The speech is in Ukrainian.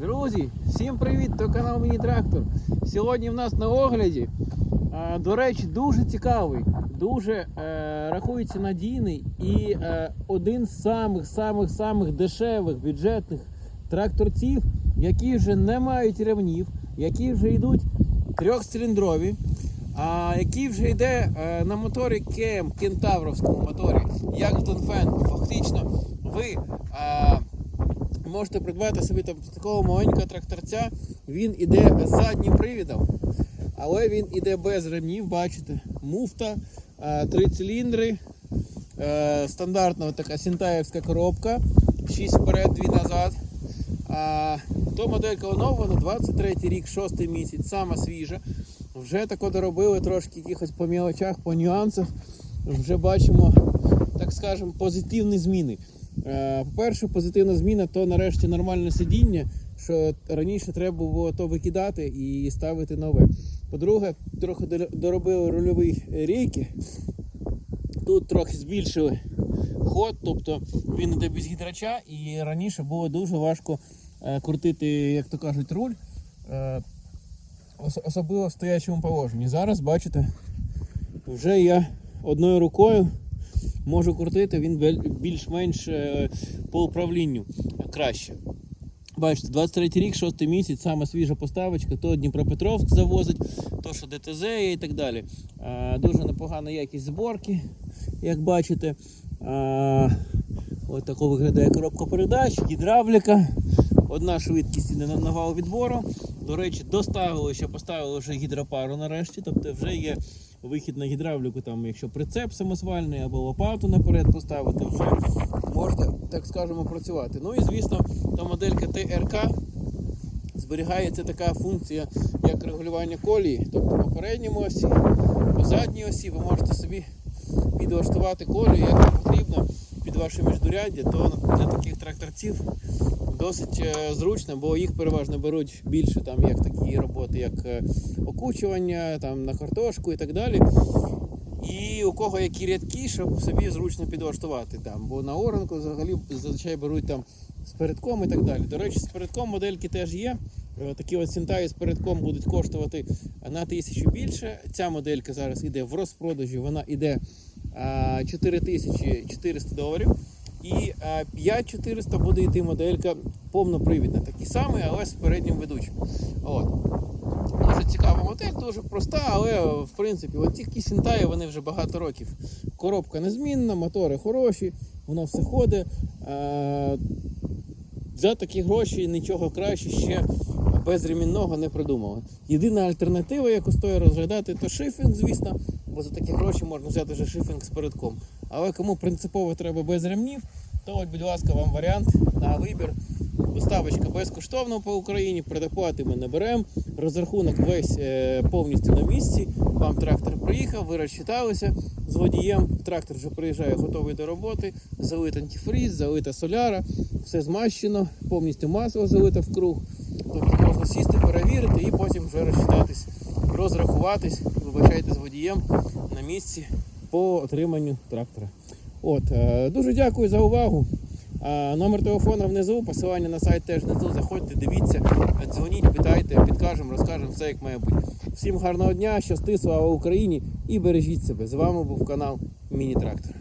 Друзі, всім привіт! То канал Міні Трактор. Сьогодні в нас на огляді, е, до речі, дуже цікавий, дуже е, рахується надійний і е, один з самих самих самих дешевих бюджетних тракторців, які вже не мають ремнів, які вже йдуть трьохциліндрові, а який вже йде е, на моторі КМ, кентавровському моторі, як в Донфен. Фактично, ви. Е, можете придбати собі там такого маленького тракторця. Він іде з заднім привідом, але він іде без ремнів, бачите, муфта, е, три циліндри, е, стандартна така сінтаєвська коробка, 6 вперед, 2 назад. То моделька оновлена, 23 рік, 6 місяць, сама свіжа. Вже тако доробили трошки якихось по мілочах, по нюансах. Вже бачимо, так скажемо, позитивні зміни. Е, По-перше, позитивна зміна то нарешті нормальне сидіння, що раніше треба було то викидати і ставити нове. По-друге, трохи доробили рульові рейки. Тут трохи збільшили ход, тобто він іде без гідрача, і раніше було дуже важко е, крутити, як то кажуть, руль, е, особливо в стоячому положенні. Зараз, бачите, вже я одною рукою можу крутити, він більш-менш е, по управлінню краще. Бачите, 23 рік, 6 місяць, саме свіжа поставочка, то Дніпропетровськ завозить, то що ДТЗ є і так далі. Е, дуже непогана якість зборки, як бачите. Е, ось тако виглядає коробка передач, гідравліка. Одна швидкість іде на навал відбору. До речі, доставили, ще поставили вже гідропару нарешті, тобто вже є вихід на гідравліку, там, якщо прицеп самосвальний або лопату наперед поставити, вже можете, так скажемо, працювати. Ну і звісно, та моделька ТРК зберігається така функція, як регулювання колії. Тобто по передньому осі, по задній осі ви можете собі підлаштувати колію, як потрібно під ваше міждуряддя, то для таких тракторців досить е, зручно, бо їх переважно беруть більше там як такі роботи, як е, окучування, там на картошку і так далі. І у кого які рядки, щоб собі зручно підлаштувати там. Бо на оранку взагалі зазвичай беруть там з передком і так далі. До речі, з передком модельки теж є. Е, Такі от сінтаї з передком будуть коштувати на тисячу більше. Ця моделька зараз іде в розпродажі, вона іде а, 4400 доларів. І 5400 буде йти моделька повнопривідна, такий самий, але з переднім ведучим. От. Дуже цікава модель, дуже проста, але в принципі от ті сінтаї вони вже багато років. Коробка незмінна, мотори хороші, воно все ходить. Е, за такі гроші нічого краще ще безремінного не придумали. Єдина альтернатива, яку стоїть розглядати, то шифінг, звісно, бо за такі гроші можна взяти вже шифінг з передком. Але кому принципово треба без ремнів, то от, будь ласка, вам варіант на вибір. Доставочка безкоштовна по Україні, предоплати ми не беремо. Розрахунок весь е, повністю на місці. Вам трактор приїхав, ви розчиталися з водієм. Трактор вже приїжджає готовий до роботи. Залит антифріз, залита соляра, все змащено, повністю масло залито в круг. Тобто можна сісти, перевірити і потім вже розчитатись, розрахуватись, вибачайте з водієм на місці по отриманню трактора. От, е, дуже дякую за увагу. Номер телефону внизу, посилання на сайт теж внизу. Заходьте, дивіться, дзвоніть, питайте, підкажемо, розкажемо все як має бути. Всім гарного дня, щасти, слава Україні і бережіть себе. З вами був канал Міні Трактор.